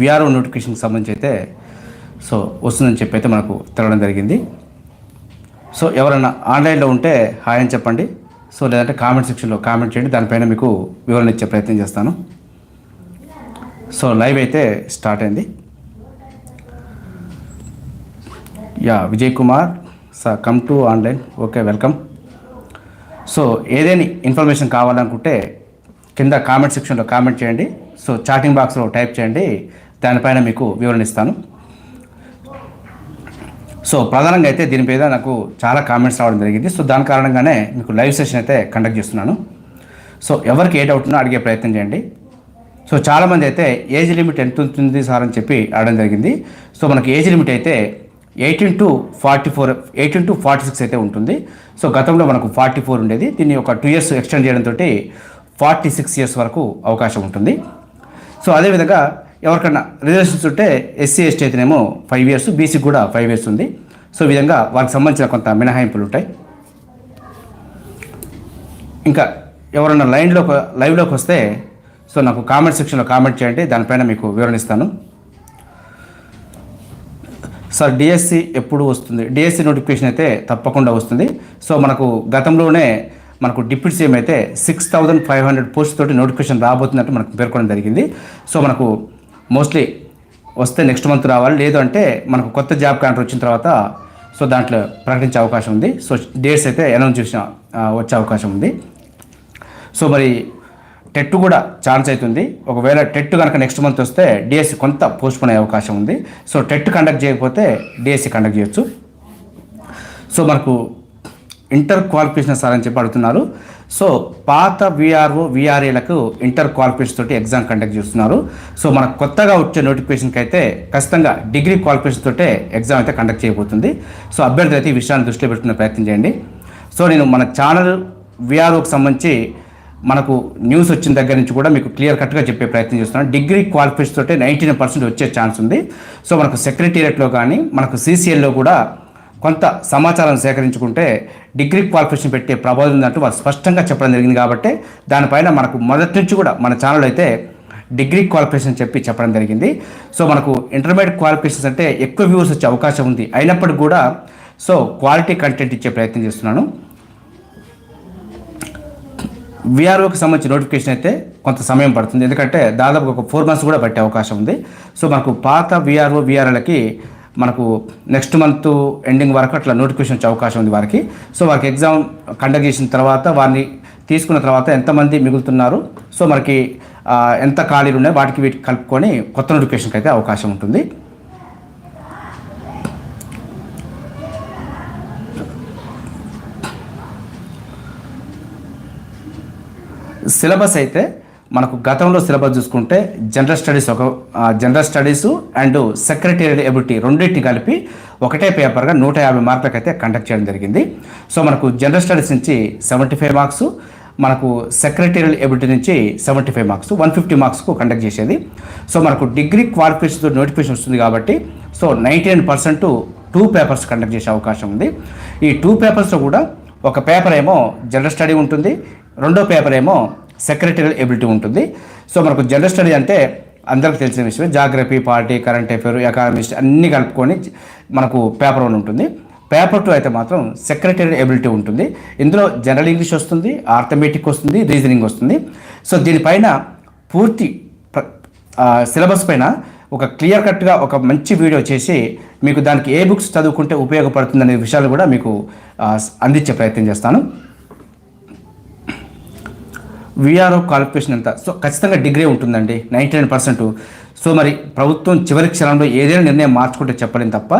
VRO నోటిఫికేషన్కి సంబంధించి అయితే సో వస్తుందని చెప్పి అయితే మనకు తెలవడం జరిగింది. సో ఎవరైనా ఆన్లైన్లో ఉంటే హాయ్ అని చెప్పండి. సో లేదంటే కామెంట్ సెక్షన్లో కామెంట్ చేయండి. దానిపైన మీకు వివరణ ఇచ్చే ప్రయత్నం చేస్తాను. సో లైవ్ అయితే స్టార్ట్ అయింది. Yeah Vijay Kumar sir come to online okay welcome so ఏదైనా ఇన్ఫర్మేషన్ కావాలనుకుంటే కింద కామెంట్ సెక్షన్లో కామెంట్ చేయండి. సో చాటింగ్ బాక్స్లో టైప్ చేయండి. దానిపైన మీకు వివరణ ఇస్తాను. సో ప్రధానంగా అయితే దీని మీద నాకు చాలా కామెంట్స్ రావడం జరిగింది. సో దాని కారణంగానే మీకు లైవ్ సెషన్ అయితే కండక్ట్ చేస్తున్నాను. సో ఎవరికి ఏ డౌట్ ఉన్నా అడిగే ప్రయత్నం చేయండి. సో చాలామంది అయితే ఏజ్ లిమిట్ ఎంత ఉంటుంది సార్ అని చెప్పి అడగడం జరిగింది. సో మనకి ఏజ్ లిమిట్ అయితే eighteen to forty four eighteen to forty six అయితే ఉంటుంది. సో గతంలో మనకు ఫార్టీ ఫోర్ ఉండేది. దీన్ని ఒక టూ ఇయర్స్ ఎక్స్టెండ్ చేయడంతో ఫార్టీ సిక్స్ ఇయర్స్ వరకు అవకాశం ఉంటుంది. సో అదేవిధంగా ఎవరికన్నా రిలేషన్స్ ఉంటే ఎస్సీ ఎస్టీ అయితేనేమో ఫైవ్ ఇయర్స్ బీసీకి కూడా ఫైవ్ ఇయర్స్ ఉంది. సో ఈ విధంగా వారికి సంబంధించిన కొంత మినహాయింపులు ఉంటాయి. ఇంకా ఎవరన్నా లైన్లోకి లైవ్లోకి వస్తే సో నాకు కామెంట్ సెక్షన్లో కామెంట్ చేయండి దానిపైన మీకు వివరణ ఇస్తాను. సార్ డిఎస్సి ఎప్పుడు వస్తుంది? డిఎస్సి నోటిఫికేషన్ అయితే తప్పకుండా వస్తుంది. సో మనకు గతంలోనే మనకు డిప్యూటీ సీఎం అయితే six thousand five hundred post తోటి నోటిఫికేషన్ రాబోతుందంటే మనకు పేర్కొనడం జరిగింది. సో మనకు మోస్ట్లీ వస్తే నెక్స్ట్ మంత్ రావాలి. లేదు అంటే మనకు కొత్త జాబ్ కాంట్రాక్ట్ వచ్చిన తర్వాత సో దాంట్లో ప్రకటించే అవకాశం ఉంది. సో డేట్స్ అయితే అనౌన్స్ చేసిన వచ్చే అవకాశం ఉంది. సో మరి టెట్ కూడా ఛాన్స్ అవుతుంది ఒకవేళ టెట్ కనుక నెక్స్ట్ మంత్ వస్తే డిఎస్సి కొంత పోస్ట్పోన్ అయ్యే అవకాశం ఉంది. సో టెట్ కండక్ట్ చేయకపోతే డిఎస్సి కండక్ట్ చేయొచ్చు. సో మనకు ఇంటర్ క్వాలిఫికేషన్ సార్ అని చెప్పి అడుగుతున్నారు. సో పాత విఆర్ఓ విఆర్ఏలకు ఇంటర్ క్వాలిఫికేషన్ తోటి ఎగ్జామ్ కండక్ట్ చేస్తున్నారు. సో మనకు కొత్తగా వచ్చే నోటిఫికేషన్కి అయితే ఖచ్చితంగా డిగ్రీ క్వాలిఫికేషన్ తోటే ఎగ్జామ్ అయితే కండక్ట్ చేయబోతుంది. సో అభ్యర్థి అయితే ఈ విషయాన్ని దృష్టిలో పెట్టుకునే ప్రయత్నం చేయండి. సో నేను మన ఛానల్ విఆర్ఓకి సంబంధించి మనకు న్యూస్ వచ్చిన దగ్గర నుంచి కూడా మీకు క్లియర్ కట్గా చెప్పే ప్రయత్నం చేస్తున్నాను. డిగ్రీ క్వాలిఫికేషన్ తోటే నైంటీ పర్సెంట్ వచ్చే ఛాన్స్ ఉంది. సో మనకు సెక్రటేరియట్లో కానీ మనకు సీసీఎల్లో కూడా కొంత సమాచారం సేకరించుకుంటే డిగ్రీ క్వాలిఫికేషన్ పెట్టే ప్రభావం ఉందంటూ వారు స్పష్టంగా చెప్పడం జరిగింది కాబట్టి దానిపైన మనకు మొదటి నుంచి కూడా మన ఛానల్ అయితే డిగ్రీ క్వాలిఫికేషన్ చెప్పి చెప్పడం జరిగింది. సో మనకు ఇంటర్మీడియట్ క్వాలిఫికేషన్స్ అంటే ఎక్కువ వ్యూస్ వచ్చే అవకాశం ఉంది. అయినప్పటికీ కూడా సో క్వాలిటీ కంటెంట్ ఇచ్చే ప్రయత్నం చేస్తున్నాను. విఆర్ఓకి సంబంధించిన నోటిఫికేషన్ అయితే కొంత సమయం పడుతుంది. ఎందుకంటే దాదాపు ఒక ఫోర్ మంత్స్ కూడా పట్టే అవకాశం ఉంది. సో మనకు పాత విఆర్ఓ విఆర్ఓలకి మనకు నెక్స్ట్ మంత్ ఎండింగ్ వరకు అట్లా నోటిఫికేషన్ వచ్చే అవకాశం ఉంది వారికి. సో వారికి ఎగ్జామ్ కండక్ట్ చేసిన తర్వాత వారిని తీసుకున్న తర్వాత ఎంతమంది మిగులుతున్నారు? సో మనకి ఎంత ఖాళీలు ఉన్నాయి? వాటికి వీటికి కలుపుకొని కొత్త నోటిఫికేషన్కి అయితే అవకాశం ఉంటుంది. సిలబస్ అయితే మనకు గతంలో సిలబస్ చూసుకుంటే జనరల్ స్టడీస్ ఒక general studies and secretarial ability రెండింటిని కలిపి ఒకటే పేపర్గా నూట యాభై మార్కులకు అయితే కండక్ట్ చేయడం జరిగింది. సో మనకు జనరల్ స్టడీస్ నుంచి సెవెంటీ ఫైవ్ మార్క్స్ మనకు సెక్రటేరియల్ ఎబిలిటీ నుంచి seventy five marks one fifty మార్క్స్కు conduct చేసేది. సో మనకు డిగ్రీ క్వాలిఫికేషన్తో నోటిఫికేషన్ వస్తుంది కాబట్టి so ninety nine percent two papers conduct చేసే అవకాశం ఉంది. ఈ టూ పేపర్స్లో కూడా ఒక పేపర్ ఏమో జనరల్ స్టడీ ఉంటుంది రెండో పేపర్ ఏమో సెక్రటరీ ఎబిలిటీ ఉంటుంది. సో మనకు జనరల్ స్టడీ అంటే అందరికి తెలిసిన విషయమే. Geography party current affair economist అన్నీ కలుపుకొని మనకు పేపర్ వన్ ఉంటుంది. పేపర్ టూ అయితే మాత్రం సెక్రటరీ ఎబిలిటీ ఉంటుంది. ఇందులో జనరల్ ఇంగ్లీష్ వస్తుంది ఆర్థమెటిక్ వస్తుంది రీజనింగ్ వస్తుంది. సో దీనిపైన పూర్తి సిలబస్ పైన ఒక క్లియర్ కట్గా ఒక మంచి వీడియో చేసి మీకు దానికి ఏ బుక్స్ చదువుకుంటే ఉపయోగపడుతుందనే విషయాలు కూడా మీకు అందించే ప్రయత్నం చేస్తాను. విఆర్ఓ క్వాలిఫికేషన్ ఎంత? సో ఖచ్చితంగా డిగ్రీ ఉంటుందండి నైంటీ నైన్ పర్సెంట్. సో మరి ప్రభుత్వం చివరి క్షణంలో ఏదైనా నిర్ణయం మార్చుకుంటే చెప్పలేం తప్ప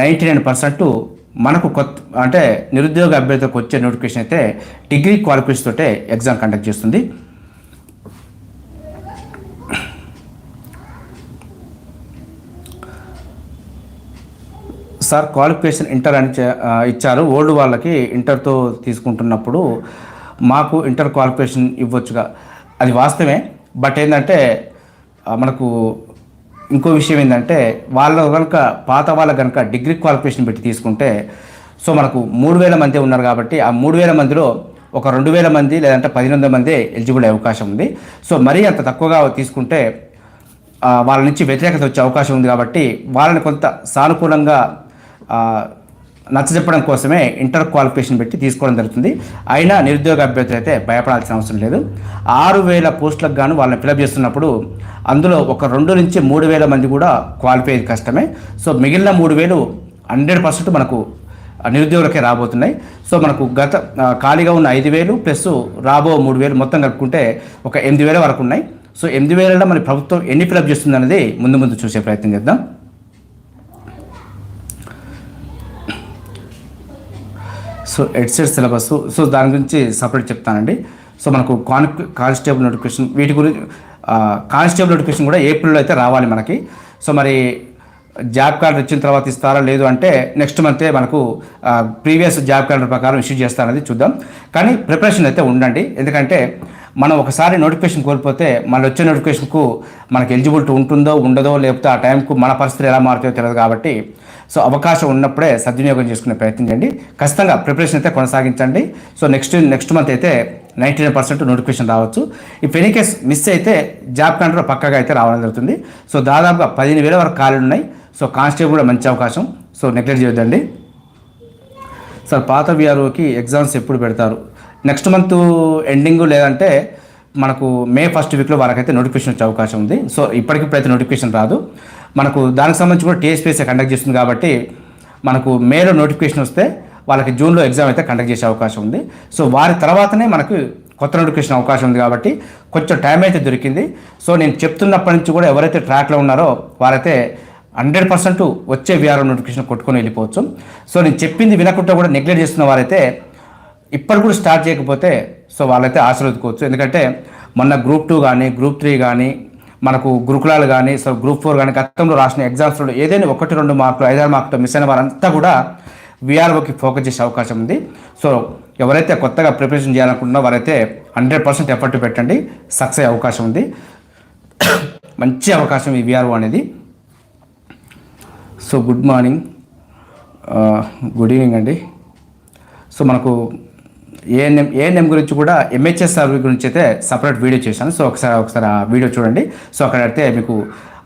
నైంటీ నైన్ పర్సెంట్ మనకు కొత్త అంటే నిరుద్యోగ అభ్యర్థులకు వచ్చే నోటిఫికేషన్ అయితే డిగ్రీ క్వాలిఫికేషన్ తోటే ఎగ్జామ్ కండక్ట్ చేస్తుంది. సార్ క్వాలిఫికేషన్ ఇంటర్ అని ఇచ్చారు. ఓల్డ్ వాళ్ళకి ఇంటర్తో తీసుకుంటున్నప్పుడు మాకు ఇంటర్ క్వాలిఫికేషన్ ఇవ్వచ్చుగా. అది వాస్తవమే బట్ ఏంటంటే మనకు ఇంకో విషయం ఏంటంటే వాళ్ళు కనుక పాత వాళ్ళ కనుక డిగ్రీ క్వాలిఫికేషన్ పెట్టి తీసుకుంటే సో మనకు మూడు వేల మంది ఉన్నారు కాబట్టి ఆ మూడు వేల మందిలో ఒక రెండు వేల మంది లేదంటే పదిహేను మంది ఎలిజిబుల్ అయ్యే అవకాశం ఉంది. సో మరీ అంత తక్కువగా తీసుకుంటే వాళ్ళ నుంచి వ్యతిరేకత వచ్చే అవకాశం ఉంది కాబట్టి వాళ్ళని కొంత సానుకూలంగా నచ్చజెప్పడం కోసమే ఇంటర్ క్వాలిఫికేషన్ పెట్టి తీసుకోవడం జరుగుతుంది. అయినా నిరుద్యోగ అభ్యర్థులు అయితే భయపడాల్సిన అవసరం లేదు. ఆరు వేల పోస్టులకు గాను వాళ్ళని ఫిలప్ చేస్తున్నప్పుడు అందులో ఒక రెండు నుంచి మూడు వేల మంది కూడా క్వాలిఫై అయ్యేది కష్టమే. సో మిగిలిన మూడు వేలు హండ్రెడ్ పర్సెంట్ మనకు నిరుద్యోగులకే రాబోతున్నాయి. సో మనకు గత ఖాళీగా ఉన్న ఐదు వేలు ప్లస్ రాబో మూడు వేలు మొత్తం కలుపుకుంటే ఒక ఎనిమిది వేల వరకు ఉన్నాయి. సో ఎనిమిది వేలలో మన ప్రభుత్వం ఎన్ని ఫిలప్ చేస్తుంది అనేది ముందు ముందు చూసే ప్రయత్నం చేద్దాం. So EdCET syllabus. సో దాని గురించి సపరేట్ చెప్తానండి. సో మనకు కాన్ కానిస్టేబుల్ నోటిఫికేషన్ వీటి గురించి కానిస్టేబుల్ నోటిఫికేషన్ కూడా ఏప్రిల్లో అయితే రావాలి మనకి. సో మరి జాబ్ కార్డు వచ్చిన తర్వాత ఇస్తారా లేదు అంటే నెక్స్ట్ మంతే మనకు ప్రీవియస్ జాబ్ కార్డు ప్రకారం ఇష్యూ చేస్తారనేది చూద్దాం. కానీ ప్రిపరేషన్ అయితే ఉండండి. ఎందుకంటే మనం ఒకసారి నోటిఫికేషన్ కోల్పోతే మళ్ళీ వచ్చే నోటిఫికేషన్కు మనకు ఎలిజిబిలిటీ ఉంటుందో ఉండదో లేకపోతే ఆ టైంకు మన పరిస్థితి ఎలా మారుతుందో తెలియదు కాబట్టి సో అవకాశం ఉన్నప్పుడే సద్వినియోగం చేసుకునే ప్రయత్నం చేయండి. ఖచ్చితంగా ప్రిపరేషన్ అయితే కొనసాగించండి. సో నెక్స్ట్ నెక్స్ట్ మంత్ అయితే నైంటీ నైన్ పర్సెంట్ నోటిఫికేషన్ రావచ్చు. ఈ ఎనీ కేస్ మిస్ అయితే జాబ్ కంట్రోల్ పక్కగా అయితే రావడం జరుగుతుంది. సో దాదాపుగా పదిహేను వేల వరకు ఖాళీలు ఉన్నాయి. సో కానిస్టేబుల్ కూడా మంచి అవకాశం. సో నెగ్లెక్ట్ చేయొద్దండి. సార్ పాత విఆర్ఓకి ఎగ్జామ్స్ ఎప్పుడు పెడతారు? నెక్స్ట్ మంత్ ఎండింగ్ లేదంటే మనకు మే ఫస్ట్ వీక్లో వాళ్ళకైతే నోటిఫికేషన్ వచ్చే అవకాశం ఉంది. సో ఇప్పటికిప్పుడైతే నోటిఫికేషన్ రాదు. మనకు దానికి సంబంధించి కూడా టీఎస్పీఎస్ఏ కండక్ట్ చేస్తుంది కాబట్టి మనకు మేలో నోటిఫికేషన్ వస్తే వాళ్ళకి జూన్లో ఎగ్జామ్ అయితే కండక్ట్ చేసే అవకాశం ఉంది. సో వారి తర్వాతనే మనకు కొత్త నోటిఫికేషన్ అవకాశం ఉంది కాబట్టి కొంచెం టైం అయితే దొరికింది. సో నేను చెప్తున్నప్పటి నుంచి కూడా ఎవరైతే ట్రాక్లో ఉన్నారో వారైతే హండ్రెడ్ పర్సెంట్ వచ్చే విఆర్ఓ నోటిఫికేషన్ కొట్టుకొని వెళ్ళిపోవచ్చు. సో నేను చెప్పింది వినకుండా కూడా నెగ్లెక్ట్ చేస్తున్న వారైతే ఇప్పటి కూడా స్టార్ట్ చేయకపోతే సో వాళ్ళైతే ఆశీర్వదుకోవచ్చు ఎందుకంటే మొన్న గ్రూప్ టూ కానీ గ్రూప్ త్రీ కానీ మనకు గురుకులాలు కానీ సో గ్రూప్ ఫోర్ కానీ గతంలో రాసిన ఎగ్జామ్స్లో ఏదైనా ఒకటి రెండు మార్కులు ఐదారు మార్కులు మిస్ అయిన వారంతా కూడా విఆర్ఓకి ఫోకస్ చేసే అవకాశం ఉంది. సో ఎవరైతే కొత్తగా ప్రిపరేషన్ చేయాలనుకుంటున్నారో వారైతే హండ్రెడ్ పర్సెంట్ ఎఫర్ట్ పెట్టండి. సక్సెస్ అయ్యే అవకాశం ఉంది. మంచి అవకాశం ఈ విఆర్ఓ అనేది. So good morning good evening అండి. సో మనకు ఏఎన్ఎం ఏఎన్ఎం గురించి కూడా ఎంహెచ్ఎస్ సర్వే గురించి అయితే సపరేట్ వీడియో చేశాను. సో ఒకసారి ఒకసారి ఆ వీడియో చూడండి. సో అక్కడ అయితే మీకు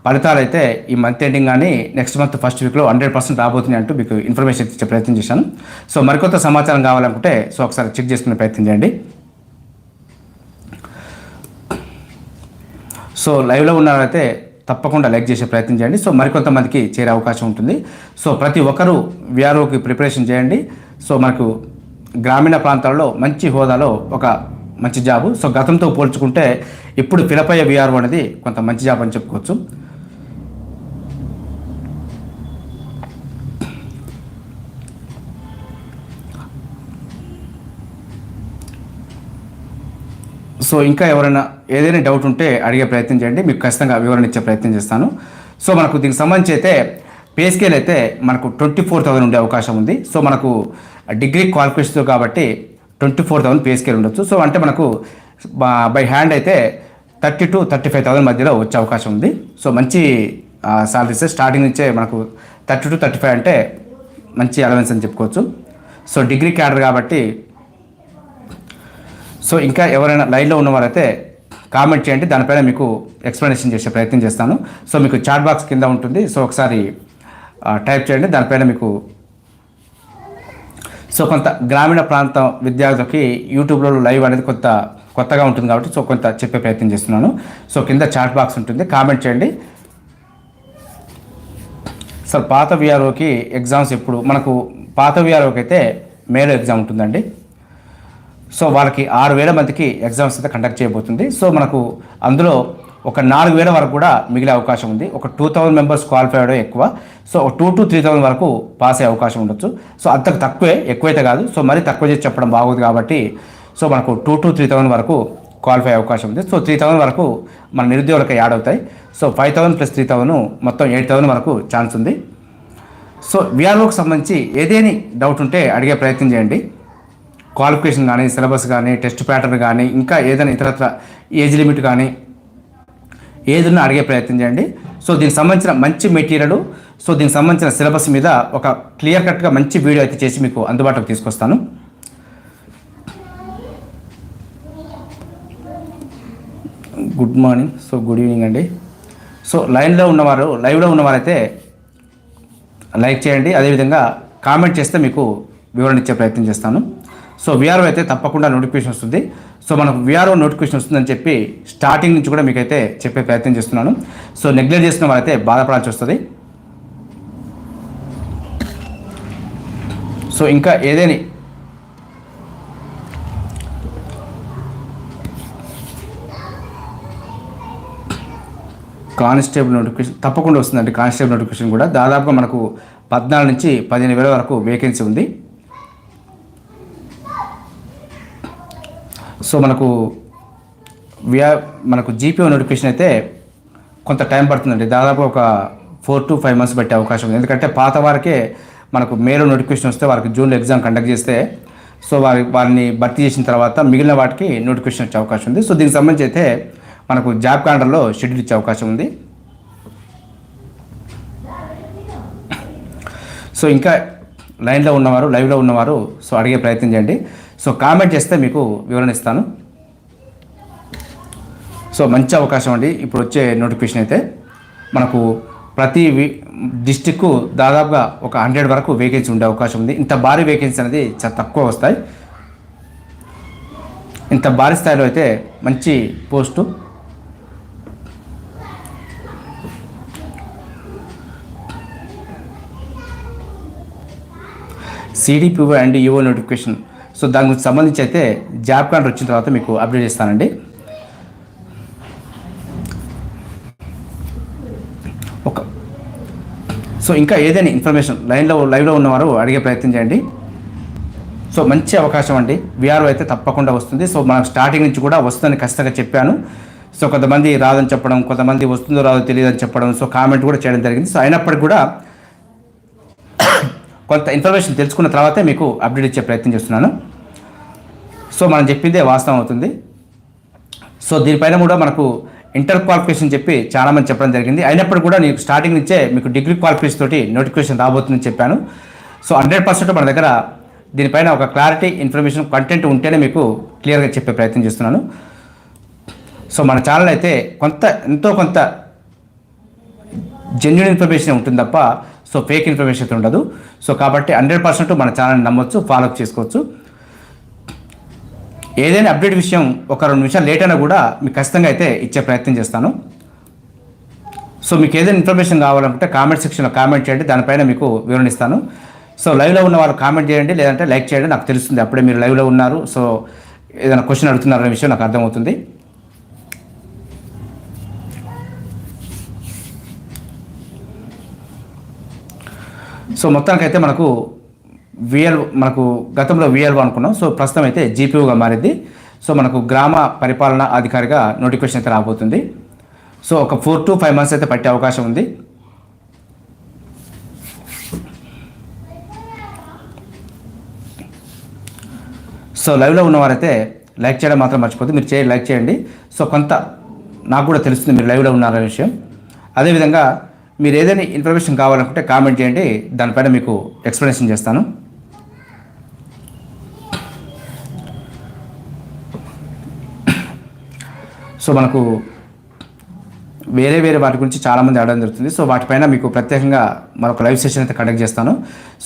ఫలితాలు అయితే ఈ మంత్ ఎండింగ్ కానీ నెక్స్ట్ మంత్ ఫస్ట్ వీక్లో హండ్రెడ్ పర్సెంట్ రాబోతున్నాయి అంటూ మీకు ఇన్ఫర్మేషన్ ఇచ్చే ప్రయత్నం చేశాను. సో మరికొంత సమాచారం కావాలనుకుంటే సో ఒకసారి చెక్ చేసుకునే ప్రయత్నం చేయండి. సో లైవ్లో ఉన్నారైతే తప్పకుండా లైక్ చేసే ప్రయత్నం చేయండి. సో మరికొంతమందికి చేరే అవకాశం ఉంటుంది. సో ప్రతి ఒక్కరూ విఆర్ఓకి ప్రిపరేషన్ చేయండి. సో మనకు గ్రామీణ ప్రాంతాల్లో మంచి హోదాలో ఒక మంచి జాబు. సో గతంతో పోల్చుకుంటే ఇప్పుడు పిలపయ్య విఆర్ఓ అనేది కొంత మంచి జాబ్ అని చెప్పుకోవచ్చు. సో ఇంకా ఎవరైనా ఏదైనా డౌట్ ఉంటే అడిగే ప్రయత్నం చేయండి. మీకు ఖచ్చితంగా వివరణ ఇచ్చే ప్రయత్నం చేస్తాను. సో మనకు దీనికి సంబంధించి అయితే పే స్కేల్ అయితే మనకు ట్వంటీ ఫోర్ థౌసండ్ ఉండే అవకాశం ఉంది. సో మనకు డిగ్రీ క్వాలిఫికేషన్తో కాబట్టి twenty four thousand pay scale ఉండొచ్చు. సో అంటే మనకు బై హ్యాండ్ అయితే thirty to thirty five thousand మధ్యలో వచ్చే అవకాశం ఉంది. సో మంచి సాలరీస్ స్టార్టింగ్ నుంచే మనకు థర్టీ టు థర్టీ ఫైవ్ అంటే మంచి అలవెన్స్ అని చెప్పుకోవచ్చు. సో డిగ్రీ క్యాడర్ కాబట్టి సో ఇంకా ఎవరైనా లైన్లో ఉన్నవారైతే కామెంట్ చేయండి. దానిపైన మీకు ఎక్స్ప్లెనేషన్ చేసే ప్రయత్నం చేస్తాను. సో మీకు చాట్ బాక్స్ కింద ఉంటుంది. సో ఒకసారి టైప్ చేయండి. దానిపైన మీకు సో కొంత గ్రామీణ ప్రాంతం విద్యార్థులకి యూట్యూబ్లో లైవ్ అనేది కొంత కొత్తగా ఉంటుంది కాబట్టి సో కొంత చెప్పే ప్రయత్నం చేస్తున్నాను. సో కింద చాట్ బాక్స్ ఉంటుంది. కామెంట్ చేయండి. సార్ పాత విఆర్ఓకి ఎగ్జామ్స్ ఎప్పుడు? మనకు పాత విఆర్ఓకి అయితే మేలో ఎగ్జామ్ ఉంటుందండి. సో వాళ్ళకి ఆరు వేల మందికి ఎగ్జామ్స్ అయితే కండక్ట్ చేయబోతుంది. సో మనకు అందులో ఒక నాలుగు వేల వరకు కూడా మిగిలే అవకాశం ఉంది. ఒక టూ థౌజండ్ మెంబర్స్ క్వాలిఫై అవ్వడం ఎక్కువ. So two to three thousand వరకు పాస్ అయ్యే అవకాశం ఉండొచ్చు. సో అంతకు తక్కువే ఎక్కువైతే కాదు. సో మరీ తక్కువ చేసి చెప్పడం బాగోదు కాబట్టి సో మనకు టూ టు త్రీ థౌసండ్ వరకు క్వాలిఫై అయ్యే అవకాశం ఉంది. సో త్రీ థౌసండ్ వరకు మన నిరుద్యోగులకు యాడ్ అవుతాయి. So five thousand plus three thousand మొత్తం ఎయిట్ థౌసండ్ వరకు ఛాన్స్ ఉంది. సో విఆర్ఓకి సంబంధించి ఏదేని డౌట్ ఉంటే అడిగే ప్రయత్నం చేయండి. క్వాలిఫికేషన్ కానీ సిలబస్ కానీ టెస్ట్ ప్యాటర్న్ కానీ ఇంకా ఏదైనా ఇతరత్ర ఏజ్ లిమిట్ కానీ ఏదైనా అడిగే ప్రయత్నం చేయండి. సో దీనికి సంబంధించిన మంచి మెటీరియల్ సో దీనికి సంబంధించిన సిలబస్ మీద ఒక క్లియర్ కట్గా మంచి వీడియో అయితే చేసి మీకు అందుబాటులోకి తీసుకొస్తాను. Good morning. So good evening అండి. సో లైన్లో ఉన్నవారు లైవ్లో ఉన్నవారైతే లైక్ చేయండి. అదేవిధంగా కామెంట్ చేస్తే మీకు వివరణ ఇచ్చే ప్రయత్నం చేస్తాను. సో విఆర్ఓ అయితే తప్పకుండా నోటిఫికేషన్ వస్తుంది. సో మనకు విఆర్ఓ నోటిఫికేషన్ వస్తుందని చెప్పి స్టార్టింగ్ నుంచి కూడా మీకైతే చెప్పే ప్రయత్నం చేస్తున్నాను. సో నెగ్లెక్ట్ చేసిన వారైతే బాధపడాల్సి వస్తుంది. సో ఇంకా ఏదేని? కానిస్టేబుల్ నోటిఫికేషన్ తప్పకుండా వస్తుందండి కానిస్టేబుల్ నోటిఫికేషన్ కూడా. దాదాపుగా మనకు పద్నాలుగు నుంచి పదిహేను వేల వరకు వేకెన్సీ ఉంది. సో మనకు వ్యా మనకు జీపీఓ నోటిఫికేషన్ అయితే కొంత టైం పడుతుందండి. దాదాపు ఒక ఫోర్ టు ఫైవ్ మంత్స్ పెట్టే అవకాశం ఉంది. ఎందుకంటే పాత వారికే మనకు మేలో నోటిఫికేషన్ వస్తే వారికి జూన్లో ఎగ్జామ్ కండక్ట్ చేస్తే సో వారి వారిని భర్తీ చేసిన తర్వాత మిగిలిన వాటికి నోటిఫికేషన్ వచ్చే అవకాశం ఉంది. సో దీనికి సంబంధించి అయితే మనకు జాబ్ క్యాలెండర్లో షెడ్యూల్ ఇచ్చే అవకాశం ఉంది. సో ఇంకా లైన్లో ఉన్నవారు లైవ్లో ఉన్నవారు సో అడిగే ప్రయత్నం చేయండి. సో కామెంట్ చేస్తే మీకు వివరణ ఇస్తాను. సో మంచి అవకాశం అండి. ఇప్పుడు వచ్చే నోటిఫికేషన్ అయితే మనకు ప్రతి డిస్టిక్కు దాదాపుగా ఒక హండ్రెడ్ వరకు వేకెన్సీ ఉండే అవకాశం ఉంది. ఇంత భారీ వేకెన్సీ అనేది చాలా తక్కువ వస్తాయి. ఇంత భారీ స్థాయిలో అయితే మంచి post CDPO and EO notification so దాని గురించి సంబంధించి అయితే జాబ్ కార్డు వచ్చిన తర్వాత మీకు అప్డేట్ చేస్తానండి. ఒక సో ఇంకా ఏదైనా ఇన్ఫర్మేషన్ లైన్లో లైవ్లో ఉన్నవారు అడిగే ప్రయత్నం చేయండి. సో మంచి అవకాశం అండి. విఆర్ఓ అయితే తప్పకుండా వస్తుంది. సో మనకు స్టార్టింగ్ నుంచి కూడా వస్తుందని ఖచ్చితంగా చెప్పాను. సో కొంతమంది రాదని చెప్పడం కొంతమంది వస్తుందో రాదో తెలియదని చెప్పడం సో కామెంట్ కూడా చేయడం జరిగింది. సో అయినప్పటికీ కూడా కొంత ఇన్ఫర్మేషన్ తెలుసుకున్న తర్వాతే మీకు అప్డేట్ ఇచ్చే ప్రయత్నం చేస్తున్నాను. సో మనం చెప్పిందే వాస్తవం అవుతుంది. సో దీనిపైన కూడా మనకు ఇంటర్ క్వాలిఫికేషన్ చెప్పి చాలామంది చెప్పడం జరిగింది. అయినప్పుడు కూడా నీకు స్టార్టింగ్ నుంచే మీకు డిగ్రీ క్వాలిఫికేషన్ తోటి నోటిఫికేషన్ రాబోతుందని చెప్పాను. సో హండ్రెడ్ పర్సెంట్ మన దగ్గర దీనిపైన ఒక క్లారిటీ ఇన్ఫర్మేషన్ కంటెంట్ ఉంటేనే మీకు క్లియర్గా చెప్పే ప్రయత్నం చేస్తున్నాను. సో మన ఛానల్ అయితే కొంత ఎంతో కొంత జెన్యున్ ఇన్ఫర్మేషన్ ఉంటుంది తప్ప సో ఫేక్ ఇన్ఫర్మేషన్ అయితే ఉండదు. సో కాబట్టి హండ్రెడ్ పర్సెంట్ మన ఛానల్ని నమ్మొచ్చు ఫాలో అప్ చేసుకోవచ్చు. ఏదైనా అప్డేట్ విషయం ఒక రెండు నిమిషాలు లేట్ అయినా కూడా మీకు ఖచ్చితంగా అయితే ఇచ్చే ప్రయత్నం చేస్తాను. సో మీకు ఏదైనా ఇన్ఫర్మేషన్ కావాలంటే కామెంట్ సెక్షన్లో కామెంట్ చేయండి దానిపైన మీకు వివరణ ఇస్తాను. సో లైవ్లో ఉన్న వాళ్ళు కామెంట్ చేయండి లేదంటే లైక్ చేయండి నాకు తెలుస్తుంది అప్పుడే మీరు లైవ్లో ఉన్నారు. సో ఏదైనా క్వశ్చన్ అడుగుతున్నారనే విషయం నాకు అర్థమవుతుంది. సో మొత్తానికైతే మనకు విఎల్ మనకు గతంలో విఎల్ఓ అనుకున్నాం. సో ప్రస్తుతం అయితే జీపీఓగా మారింది. సో మనకు గ్రామ పరిపాలన అధికారిగా నోటిఫికేషన్ అయితే రాబోతుంది. సో ఒక ఫోర్ టు ఫైవ్ మంత్స్ అయితే పట్టే అవకాశం ఉంది. సో లైవ్లో ఉన్నవారైతే లైక్ చేయడం మాత్రం మర్చిపోద్దు మీరు చేయండి లైక్ చేయండి. సో కొంత నాకు కూడా తెలుస్తుంది మీరు లైవ్లో ఉన్నారనే విషయం. అదేవిధంగా మీరు ఏదైనా ఇన్ఫర్మేషన్ కావాలనుకుంటే కామెంట్ చేయండి. దానిపైన మీకు ఎక్స్ప్లెనేషన్ చేస్తాను. సో మనకు వేరే వేరే వాటి గురించి చాలామంది అడగడం జరుగుతుంది. సో వాటిపైన మీకు ప్రత్యేకంగా మరొక లైవ్ సెషన్ అయితే కండక్ట్ చేస్తాను.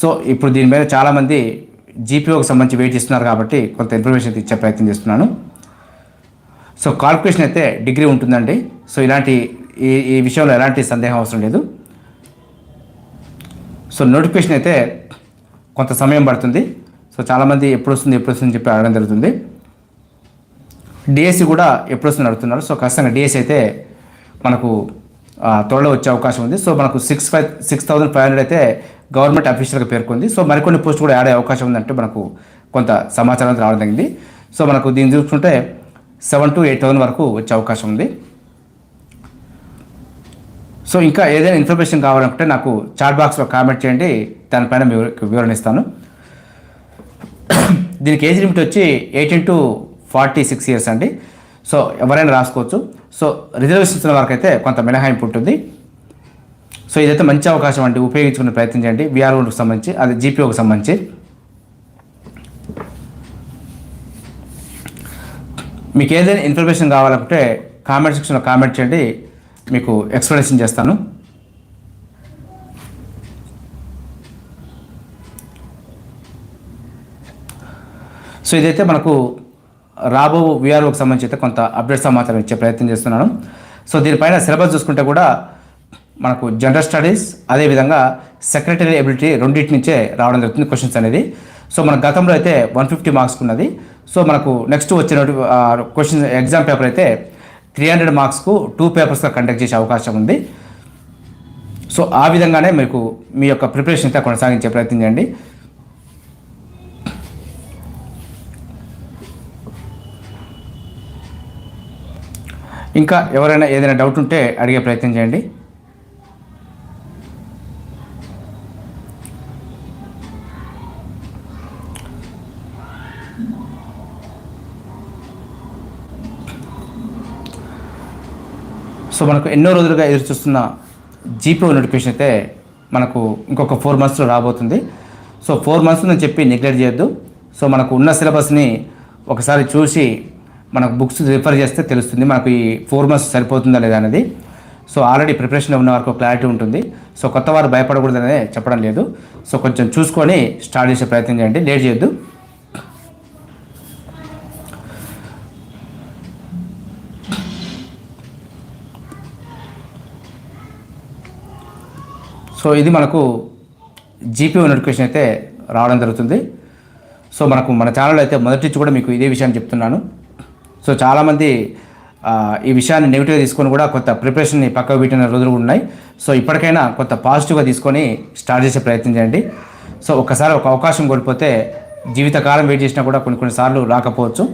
సో ఇప్పుడు దీని మీద చాలామంది జీపీఓకి సంబంధించి వెయిట్ ఇస్తున్నారు కాబట్టి కొంత ఇన్ఫర్మేషన్ అయితే ఇచ్చే ప్రయత్నం చేస్తున్నాను. సో క్వాలిఫికేషన్ అయితే డిగ్రీ ఉంటుందండి. సో ఇలాంటి ఈ ఈ విషయంలో ఎలాంటి సందేహం అవసరం లేదు. సో నోటిఫికేషన్ అయితే కొంత సమయం పడుతుంది. సో చాలామంది ఎప్పుడు వస్తుంది ఎప్పుడు వస్తుంది అని చెప్పి అడగడం జరుగుతుంది. డిఎస్సి కూడా ఎప్పుడు వస్తుంది అడుగుతున్నారు. సో ఖచ్చితంగా డిఎస్సి అయితే మనకు త్వరలో వచ్చే అవకాశం ఉంది. సో మనకు six five six thousand five hundred అయితే గవర్నమెంట్ అఫీషియల్గా పేర్కొంది. సో మరికొన్ని పోస్ట్ కూడా యాడ్ అయ్యే అవకాశం ఉందంటే మనకు కొంత సమాచారం రావడం జరిగింది. సో మనకు దీన్ని చూసుకుంటే సెవెన్ టు ఎయిట్ థౌసండ్ వరకు వచ్చే అవకాశం ఉంది. సో ఇంకా ఏదైనా ఇన్ఫర్మేషన్ కావాలంటే నాకు చాట్ బాక్స్లో కామెంట్ చేయండి దానిపైన వివరణ ఇస్తాను దీనికి ఏజ్ లిమిట్ వచ్చి eighteen to forty six years అండి. సో ఎవరైనా రాసుకోవచ్చు. సో రిజర్వేషన్స్ ఉన్న వరకు అయితే కొంత మినహాయింపు ఉంటుంది. సో ఇదైతే మంచి అవకాశం అండి. ఉపయోగించుకునే ప్రయత్నం చేయండి. విఆర్ఓకి సంబంధించి అది జీపీఓకి సంబంధించి. మీకు ఏదైనా ఇన్ఫర్మేషన్ కావాలంటే కామెంట్ సెక్షన్లో కామెంట్ చేయండి. మీకు ఎక్స్ప్లెనేషన్ చేస్తాను. సో ఇదైతే మనకు రాబో విఆర్ఓకి సంబంధించి అయితే కొంత అప్డేట్ సమాచారం ఇచ్చే ప్రయత్నం చేస్తున్నాను. సో దీనిపైన సిలబస్ చూసుకుంటే కూడా మనకు జనరల్ స్టడీస్ అదేవిధంగా సెక్రటరీ ఎబిలిటీ రెండింటి నుంచే రావడం జరుగుతుంది క్వశ్చన్స్ అనేది. సో మన గతంలో అయితే వన్ ఫిఫ్టీ మార్క్స్ ఉన్నది. సో మనకు నెక్స్ట్ వచ్చిన క్వశ్చన్ ఎగ్జామ్ పేపర్ అయితే త్రీ హండ్రెడ్ మార్క్స్కు టూ పేపర్స్తో కండక్ట్ చేసే అవకాశం ఉంది. సో ఆ విధంగానే మీకు మీ యొక్క ప్రిపరేషన్ అయితే కొనసాగించే ప్రయత్నం చేయండి. ఇంకా ఎవరైనా ఏదైనా డౌట్ ఉంటే అడిగే ప్రయత్నం చేయండి. సో మనకు ఎన్నో రోజులుగా ఎదురు చూస్తున్న జీపీఓ నోటిఫికేషన్ అయితే మనకు ఇంకొక ఫోర్ మంత్స్లో రాబోతుంది. సో ఫోర్ మంత్స్ అని చెప్పి నెగ్లెక్ట్ చేయొద్దు. సో మనకు ఉన్న సిలబస్ని ఒకసారి చూసి మనకు బుక్స్ రిఫర్ చేస్తే తెలుస్తుంది మనకు ఈ ఫోర్ మంత్స్ సరిపోతుందా లేదా అనేది. సో ఆల్రెడీ ప్రిపరేషన్లో ఉన్న వరకు క్లారిటీ ఉంటుంది. సో కొత్త వారు భయపడకూడదనే చెప్పడం లేదు. సో కొంచెం చూసుకొని స్టార్ట్ చేసే ప్రయత్నం చేయండి. లేట్ చేయొద్దు. సో ఇది మనకు జీపీఓ నోటిఫికేషన్ అయితే రావడం జరుగుతుంది. సో మనకు మన ఛానల్ అయితే మొదటి నుంచి కూడా మీకు ఇదే విషయాన్ని చెప్తున్నాను. సో చాలామంది ఈ విషయాన్ని నెగిటివ్గా తీసుకొని కూడా కొంత ప్రిపరేషన్ని పక్కకు పెట్టిన రోజులు ఉన్నాయి. సో ఇప్పటికైనా కొంత పాజిటివ్గా తీసుకొని స్టార్ట్ చేసే ప్రయత్నం చేయండి. సో ఒకసారి ఒక అవకాశం కోల్పోతే జీవితకాలం వెయిట్ చేసినా కూడా కొన్ని కొన్నిసార్లు రాకపోవచ్చు.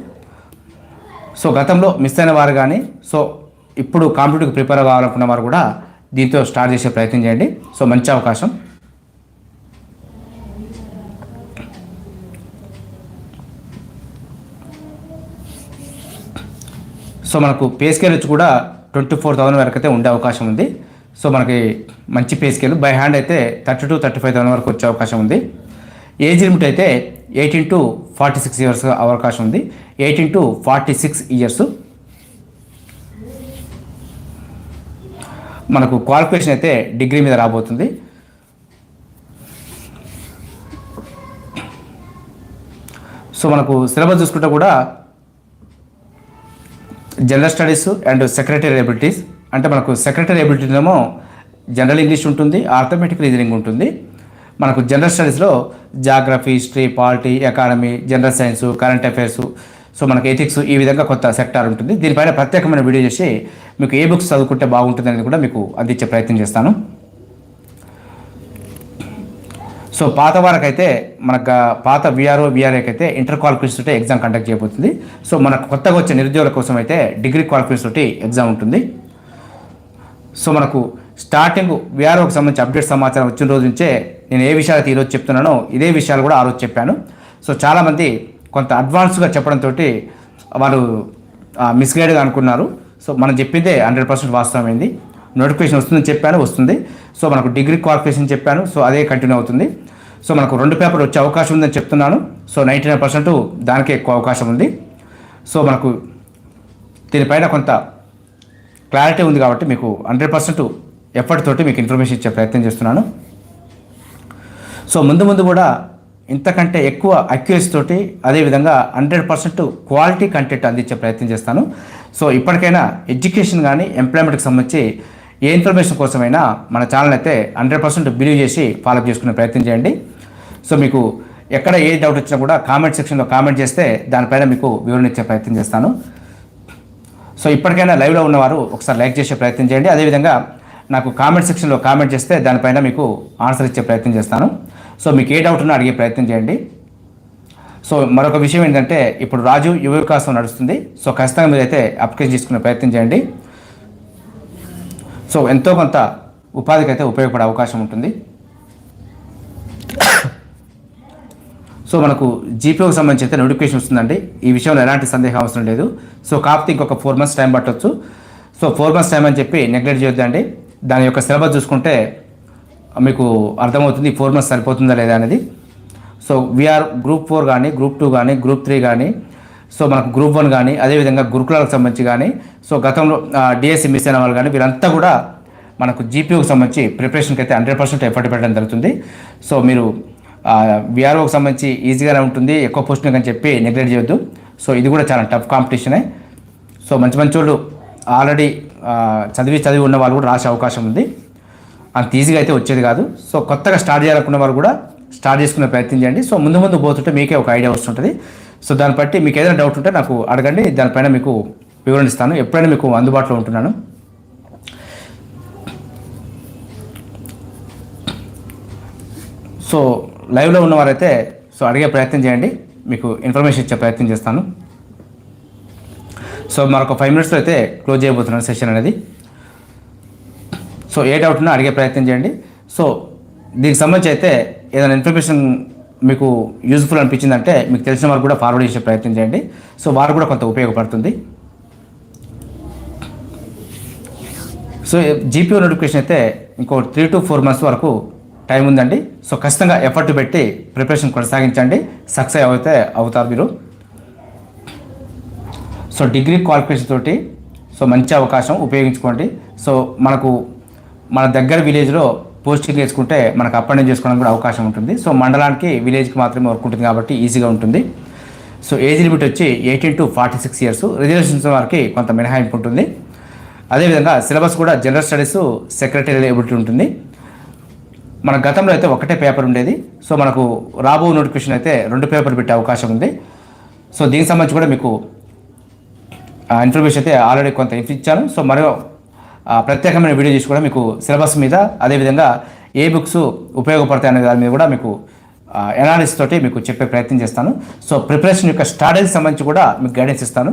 సో గతంలో మిస్ అయిన వారు కానీ సో ఇప్పుడు కాంపిటేటివ్కి ప్రిపేర్ కావాలనుకున్న వారు కూడా దీంతో స్టార్ట్ చేసే ప్రయత్నం చేయండి. సో మంచి అవకాశం. సో మనకు పే స్కేల్ వచ్చి కూడా ట్వంటీ ఫోర్ థౌసండ్ వరకు అయితే ఉండే అవకాశం ఉంది. సో మనకి మంచి పే స్కేల్ బై హ్యాండ్ అయితే thirty to thirty five thousand వరకు వచ్చే అవకాశం ఉంది. ఏజ్ లిమిట్ అయితే eighteen to forty six years అవకాశం ఉంది. Eighteen to forty six years మనకు క్వాలిఫికేషన్ అయితే డిగ్రీ మీద రాబోతుంది. సో మనకు సిలబస్ చూసుకుంటే కూడా general studies and secretary abilities అంటే మనకు సెక్రటరీ ఎబిలిటీనేమో జనరల్ ఇంగ్లీష్ ఉంటుంది ఆర్థమెటిక్ రీజనింగ్ ఉంటుంది. మనకు జనరల్ స్టడీస్లో geography history polity economy general science current affairs so మనకు ఎథిక్స్ ఈ విధంగా కొత్త సెక్టార్ ఉంటుంది. దీనిపైన ప్రత్యేకమైన వీడియో చేసి మీకు ఏ బుక్స్ చదువుకుంటే బాగుంటుంది అనేది కూడా మీకు అందించే ప్రయత్నం చేస్తాను. సో పాత వారికైతే మనకు పాత విఆర్ఓ విఆర్ఏకి అయితే ఇంటర్ క్వాలిఫికేషన్ తోటి ఎగ్జామ్ కండక్ట్ చేయబోతుంది. సో మనకు కొత్తగా వచ్చే నిరుద్యోగుల కోసం అయితే డిగ్రీ క్వాలిఫికేషన్ తోటి ఎగ్జామ్ ఉంటుంది. సో మనకు స్టార్టింగ్ విఆర్ఓకి సంబంధించి అప్డేట్ సమాచారం వచ్చిన రోజు నుంచే నేను ఏ విషయాలు అయితే ఈరోజు చెప్తున్నానో ఇదే విషయాలు కూడా ఆ రోజు చెప్పాను. సో చాలామంది కొంత అడ్వాన్స్గా చెప్పడంతో వారు మిస్గైడ్గా అనుకున్నారు. సో మనం చెప్పిందే హండ్రెడ్ పర్సెంట్ వాస్తవమైంది. నోటిఫికేషన్ వస్తుందని చెప్పాను వస్తుంది. సో మనకు డిగ్రీ క్వాలిఫికేషన్ చెప్పాను సో అదే కంటిన్యూ అవుతుంది. సో మనకు రెండు పేపర్ వచ్చే అవకాశం ఉందని చెప్తున్నాను. సో నైంటీ నైన్ పర్సెంట్ దానికే ఎక్కువ అవకాశం ఉంది. సో మనకు దీనిపైన కొంత క్లారిటీ ఉంది కాబట్టి మీకు హండ్రెడ్ పర్సెంట్ ఎఫర్ట్ తోటి మీకు ఇన్ఫర్మేషన్ ఇచ్చే ప్రయత్నం చేస్తున్నాను. సో ముందు ముందు కూడా ఇంతకంటే ఎక్కువ అక్యురసీ తోటి అదేవిధంగా హండ్రెడ్ పర్సెంట్ క్వాలిటీ కంటెంట్ అందించే ప్రయత్నం చేస్తాను. సో ఇప్పటికైనా ఎడ్యుకేషన్ కానీ ఎంప్లాయ్మెంట్కి సంబంధించి ఏ ఇన్ఫర్మేషన్ కోసమైనా మన ఛానల్ అయితే హండ్రెడ్ పర్సెంట్ బిలీవ్ చేసి ఫాలోఅప్ చేసుకునే ప్రయత్నం చేయండి. సో మీకు ఎక్కడ ఏ డౌట్ వచ్చినా కూడా కామెంట్ సెక్షన్లో కామెంట్ చేస్తే దానిపైన మీకు వివరణ ఇచ్చే ప్రయత్నం చేస్తాను. సో ఇప్పటికైనా లైవ్లో ఉన్నవారు ఒకసారి లైక్ చేసే ప్రయత్నం చేయండి. అదేవిధంగా నాకు కామెంట్ సెక్షన్లో కామెంట్ చేస్తే దానిపైన మీకు ఆన్సర్ ఇచ్చే ప్రయత్నం చేస్తాను. సో మీకు ఏ డౌట్ ఉన్నా అడిగే ప్రయత్నం చేయండి. సో మరొక విషయం ఏంటంటే ఇప్పుడు రాజు యువ వికాసం నడుస్తుంది. సో ఖచ్చితంగా మీరైతే అప్లికేషన్ తీసుకునే ప్రయత్నం చేయండి. సో ఎంతో కొంత ఉపాధికి అయితే ఉపయోగపడే అవకాశం ఉంటుంది. సో మనకు జీపీఓకి సంబంధించి అయితే నోటిఫికేషన్ వస్తుందండి. ఈ విషయంలో ఎలాంటి సందేహం అవసరం లేదు. సో కాకపోతే ఇంకొక ఫోర్ మంత్స్ టైం పట్టొచ్చు. సో ఫోర్ మంత్స్ టైం అని చెప్పి నెగ్లెక్ట్ చేయొద్దండి. దాని యొక్క సిలబస్ చూసుకుంటే మీకు అర్థమవుతుంది ఫోర్ మంత్స్ సరిపోతుందా లేదా అనేది. సో వీఆర్ గ్రూప్ ఫోర్ కానీ గ్రూప్ టూ కానీ గ్రూప్ త్రీ కానీ సో మనకు గ్రూప్ వన్ కానీ అదేవిధంగా గురుకులాలకు సంబంధించి కానీ సో గతంలో డిఎస్సి మిస్ అయిన వాళ్ళు కానీ వీరంతా కూడా మనకు జీపీఓకి సంబంధించి ప్రిపరేషన్కి అయితే హండ్రెడ్ పర్సెంట్ ఎఫర్ట్ పెట్టడం జరుగుతుంది. సో మీరు విఆర్ఓకి సంబంధించి ఈజీగానే ఉంటుంది ఎక్కువ పోస్టింగ్ అని చెప్పి నెగ్లెక్ట్ చేయొద్దు. సో ఇది కూడా చాలా టఫ్ కాంపిటీషనే సో మంచి మంచి వాళ్ళు ఆల్రెడీ చదివి చదివి ఉన్న వాళ్ళు కూడా రాసే అవకాశం ఉంది. అంత ఈజీగా అయితే వచ్చేది కాదు. సో కొత్తగా స్టార్ట్ చేయాలనుకున్న వారు కూడా స్టార్ట్ చేసుకునే ప్రయత్నం చేయండి. సో ముందు ముందు పోతుంటే మీకే ఒక ఐడియా వస్తుంటుంది. సో దాన్ని బట్టి మీకు ఏదైనా డౌట్ ఉంటే నాకు అడగండి. దానిపైన మీకు వివరణ ఇస్తాను. ఎప్పుడైనా మీకు అందుబాటులో ఉంటున్నాను. సో లైవ్లో ఉన్నవారైతే సో అడిగే ప్రయత్నం చేయండి. మీకు ఇన్ఫర్మేషన్ ఇచ్చే ప్రయత్నం చేస్తాను. సో మరొక ఫైవ్ మినిట్స్లో అయితే క్లోజ్ చేయబోతున్నాను సెషన్ అనేది. సో ఏ డౌట్ ఉన్నా అడిగే ప్రయత్నం చేయండి. సో దీనికి సంబంధించి అయితే ఏదైనా ఇన్ఫర్మేషన్ మీకు యూజ్ఫుల్ అనిపించిందంటే మీకు తెలిసిన వారు కూడా ఫార్వర్డ్ చేసే ప్రయత్నం చేయండి. సో వారు కూడా కొంత ఉపయోగపడుతుంది. సో జీపీఓ నోటిఫికేషన్ అయితే ఇంకో త్రీ టు ఫోర్ మంత్స్ వరకు టైం ఉందండి. సో ఖచ్చితంగా ఎఫర్ట్ పెట్టి ప్రిపరేషన్ కొనసాగించండి. సక్సెస్ అయితే అవుతారు మీరు. సో డిగ్రీ క్వాలిఫికేషన్ తోటి సో మంచి అవకాశం ఉపయోగించుకోండి. సో మనకు మన దగ్గర విలేజ్లో పోస్టింగ్ వేసుకుంటే మనకు అప్ డౌన్ చేసుకోవడానికి కూడా అవకాశం ఉంటుంది. సో మండలానికి విలేజ్కి మాత్రమే వర్క్ ఉంటుంది కాబట్టి ఈజీగా ఉంటుంది. సో ఏజ్ లిమిట్ వచ్చి eighteen to forty six years reservations వారికి కొంత మినహాయింపు ఉంటుంది. అదేవిధంగా సిలబస్ కూడా జనరల్ స్టడీస్ సెక్రటరీ ఎబిలిటీ ఉంటుంది. మన గతంలో అయితే ఒకటే పేపర్ ఉండేది. సో మనకు రాబో నోటిఫికేషన్ అయితే రెండు పేపర్ పెట్టే అవకాశం ఉంది. సో దీనికి సంబంధించి కూడా మీకు ఇన్ఫర్మేషన్ అయితే ఆల్రెడీ కొంత ఇచ్చాను. సో మరో ప్రత్యేకమైన వీడియో చేసి కూడా మీకు సిలబస్ మీద అదేవిధంగా ఏ బుక్స్ ఉపయోగపడతాయి అనే దాని మీద కూడా మీకు ఎనాలిసిస్ తోటి మీకు చెప్పే ప్రయత్నం చేస్తాను. సో ప్రిపరేషన్ యొక్క స్ట్రాటజీ సంబంధించి కూడా మీకు గైడెన్స్ ఇస్తాను.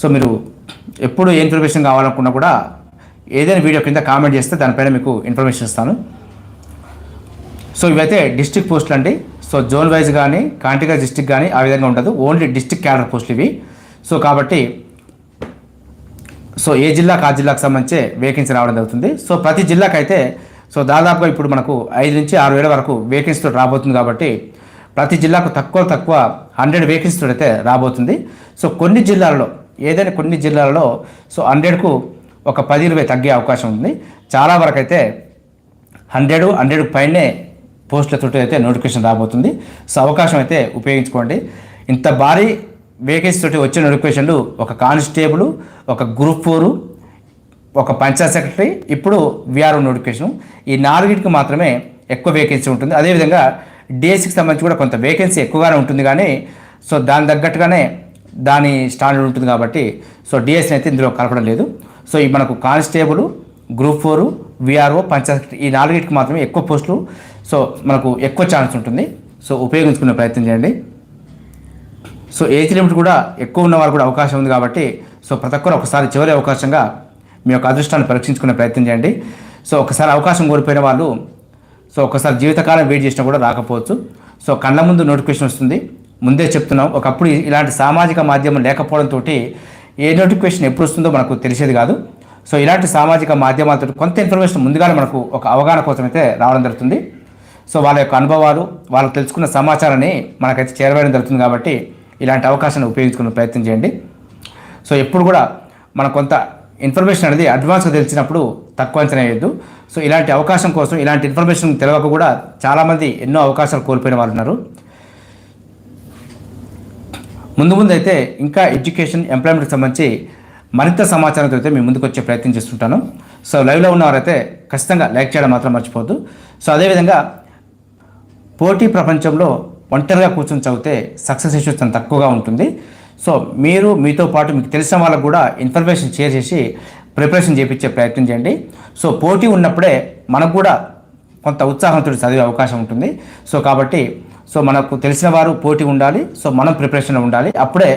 సో మీరు ఎప్పుడు ఏ ఇన్ఫర్మేషన్ కావాలనుకున్నా కూడా ఏదైనా వీడియో కింద కామెంట్ చేస్తే దానిపైన మీకు ఇన్ఫర్మేషన్ ఇస్తాను. సో ఇవైతే డిస్టిక్ పోస్టులు అండి. సో జోన్ వైజ్ కానీ కాంటిగా డిస్టిక్ కానీ ఆ విధంగా ఉండదు. ఓన్లీ డిస్టిక్ క్యాడర్ పోస్టులు ఇవి. సో కాబట్టి సో ఏ జిల్లాకు ఆ జిల్లాకు సంబంధించి వేకెన్సీ రావడం జరుగుతుంది. సో ప్రతి జిల్లాకు అయితే సో దాదాపుగా ఇప్పుడు మనకు ఐదు నుంచి ఆరు వేల వరకు వేకెన్సీతో రాబోతుంది కాబట్టి ప్రతి జిల్లాకు తక్కువ తక్కువ హండ్రెడ్ వేకెన్సీతో అయితే రాబోతుంది. సో కొన్ని జిల్లాలలో ఏదైనా కొన్ని జిల్లాలలో సో హండ్రెడ్కు ఒక పది ఇరవై తగ్గే అవకాశం ఉంది. చాలా వరకు అయితే హండ్రెడ్ హండ్రెడ్ పైనే తోటి అయితే నోటిఫికేషన్ రాబోతుంది. సో అవకాశం అయితే ఉపయోగించుకోండి. ఇంత భారీ వేకెన్సీ తోటి వచ్చిన నోటిఫికేషన్లు ఒక కానిస్టేబుల్ ఒక గ్రూప్ ఫోరు ఒక పంచాయత్ సెక్రటరీ ఇప్పుడు విఆర్ఓ నోటిఫికేషన్. ఈ నాలుగింటికి మాత్రమే ఎక్కువ వేకెన్సీ ఉంటుంది. అదేవిధంగా డిఎస్సికి సంబంధించి కూడా కొంత వేకెన్సీ ఎక్కువగానే ఉంటుంది కానీ సో దాని తగ్గట్టుగానే దాని స్టాండర్డ్ ఉంటుంది కాబట్టి సో డిఎస్సీ అయితే ఇందులో కలపడం లేదు. సో ఈ మనకు constable group four VRO panchayat ఈ నాలుగింటికి మాత్రమే ఎక్కువ పోస్టులు సో మనకు ఎక్కువ ఛాన్స్ ఉంటుంది. సో ఉపయోగించుకునే ప్రయత్నం చేయండి. సో ఏజ్ లిమిట్ కూడా ఎక్కువ ఉన్న వారు కూడా అవకాశం ఉంది కాబట్టి సో ప్రతి ఒక్కరు ఒకసారి చివరి అవకాశంగా మీ యొక్క అదృష్టాన్ని పరీక్షించుకునే ప్రయత్నం చేయండి. సో ఒకసారి అవకాశం కోల్పోయిన వాళ్ళు సో ఒకసారి జీవితకాలం వెయిట్ చేసినా కూడా రాకపోవచ్చు. సో కళ్ళ ముందు నోటిఫికేషన్ వస్తుంది. ముందే చెప్తున్నాం ఒకప్పుడు ఇలాంటి సామాజిక మాధ్యమం లేకపోవడంతో ఏ నోటిఫికేషన్ ఎప్పుడు వస్తుందో మనకు తెలిసేది కాదు. సో ఇలాంటి సామాజిక మాధ్యమాలతో కొంత ఇన్ఫర్మేషన్ ముందుగానే మనకు ఒక అవగాహన కోసం అయితే రావడం జరుగుతుంది. సో వాళ్ళ యొక్క అనుభవాలు వాళ్ళు తెలుసుకున్న సమాచారాన్ని మనకైతే చేరవేయడం జరుగుతుంది కాబట్టి ఇలాంటి అవకాశాన్ని ఉపయోగించుకునే ప్రయత్నం చేయండి. సో ఎప్పుడు కూడా మన కొంత ఇన్ఫర్మేషన్ అనేది అడ్వాన్స్గా తెలిసినప్పుడు తక్కువ అంచనా వేయద్దు. సో ఇలాంటి అవకాశం కోసం ఇలాంటి ఇన్ఫర్మేషన్ తెలియక కూడా చాలామంది ఎన్నో అవకాశాలు కోల్పోయిన వాళ్ళు ఉన్నారు. ముందు ముందు అయితే ఇంకా ఎడ్యుకేషన్ ఎంప్లాయ్మెంట్కి సంబంధించి మరింత సమాచారంతో అయితే మీ ముందుకు వచ్చే ప్రయత్నం చేస్తుంటాను. సో లైవ్లో ఉన్నవారైతే ఖచ్చితంగా లైక్ చేయడం మాత్రం మర్చిపోద్దు సో అదేవిధంగా పోటీ ప్రపంచంలో ఒంటరిగా కూర్చొని చదివితే సక్సెస్ ఇష్యూస్ చాలా తక్కువగా ఉంటుంది. సో మీరు మీతో పాటు మీకు తెలిసిన వాళ్ళకు కూడా ఇన్ఫర్మేషన్ షేర్ చేసి ప్రిపరేషన్ చేయించే ప్రయత్నం చేయండి. సో పోటీ ఉన్నప్పుడే మనకు కూడా కొంత ఉత్సాహంతో చదివే అవకాశం ఉంటుంది. సో కాబట్టి సో మనకు తెలిసిన వారు పోటీ ఉండాలి. సో మనం ప్రిపరేషన్లో ఉండాలి. అప్పుడే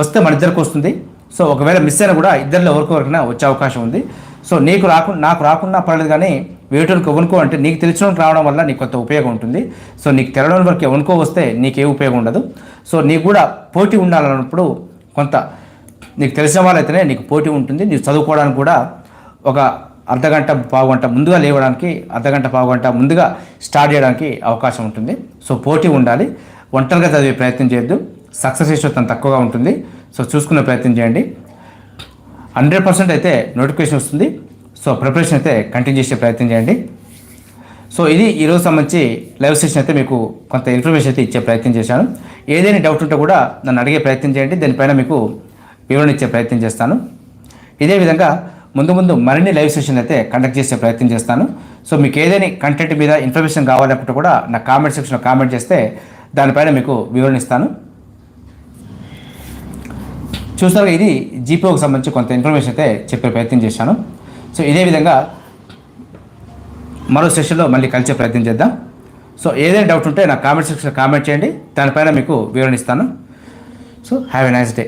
వస్తే మన ఇద్దరికి వస్తుంది. సో ఒకవేళ మిస్ అయినా కూడా ఇద్దరిలో ఎవరికొకరికైనా వచ్చే అవకాశం ఉంది. సో నీకు రాకుండా నాకు రాకుండా పర్లేదు కానీ వేటోనికి ఎవనుకో అంటే నీకు తెలిసిన రావడం వల్ల నీకు కొంత ఉపయోగం ఉంటుంది. సో నీకు తెలవని వరకు ఎవనుకో వస్తే నీకే ఉపయోగం ఉండదు. సో నీకు కూడా పోటీ ఉండాలన్నప్పుడు కొంత నీకు తెలిసిన వాళ్ళైతేనే నీకు పోటీ ఉంటుంది. నీకు చదువుకోవడానికి కూడా ఒక అర్ధగంట పావుగంట ముందుగా లేవడానికి అర్ధగంట పావుగంట ముందుగా స్టార్ట్ చేయడానికి అవకాశం ఉంటుంది. సో పోటీ ఉండాలి. ఒంటరిగా చదివే ప్రయత్నం చేయొద్దు. సక్సెస్ రేషియో తక్కువగా ఉంటుంది. సో చూసుకునే ప్రయత్నం చేయండి. హండ్రెడ్ పర్సెంట్ అయితే నోటిఫికేషన్ వస్తుంది. సో ప్రిపరేషన్ అయితే కంటిన్యూ చేసే ప్రయత్నం చేయండి. సో ఇది ఈరోజు సంబంధించి లైవ్ సెషన్ అయితే మీకు కొంత ఇన్ఫర్మేషన్ అయితే ఇచ్చే ప్రయత్నం చేశాను. ఏదైనా డౌట్ ఉంటే కూడా నన్ను అడిగే ప్రయత్నం చేయండి. దానిపైన మీకు వివరణ ఇచ్చే ప్రయత్నం చేస్తాను. ఇదే విధంగా ముందు ముందు మరిన్ని లైవ్ సెషన్ అయితే కండక్ట్ చేసే ప్రయత్నం చేస్తాను. సో మీకు ఏదైనా కంటెంట్ మీద ఇన్ఫర్మేషన్ కావాలనుకుంటే కూడా నా కామెంట్ సెక్షన్లో కామెంట్ చేస్తే దానిపైన మీకు వివరణ ఇస్తాను. చూసారు ఇది జీపీఓకి సంబంధించి కొంత ఇన్ఫర్మేషన్ అయితే చెప్పే ప్రయత్నం చేశాను. సో ఇదే విధంగా మరో సెషన్లో మళ్ళీ కలిసే ప్రయత్నం చేద్దాం. సో ఏదైనా డౌట్ ఉంటే నా కామెంట్ సెక్షన్లో కామెంట్ చేయండి. దానిపైన మీకు వివరణ ఇస్తాను. So have a nice day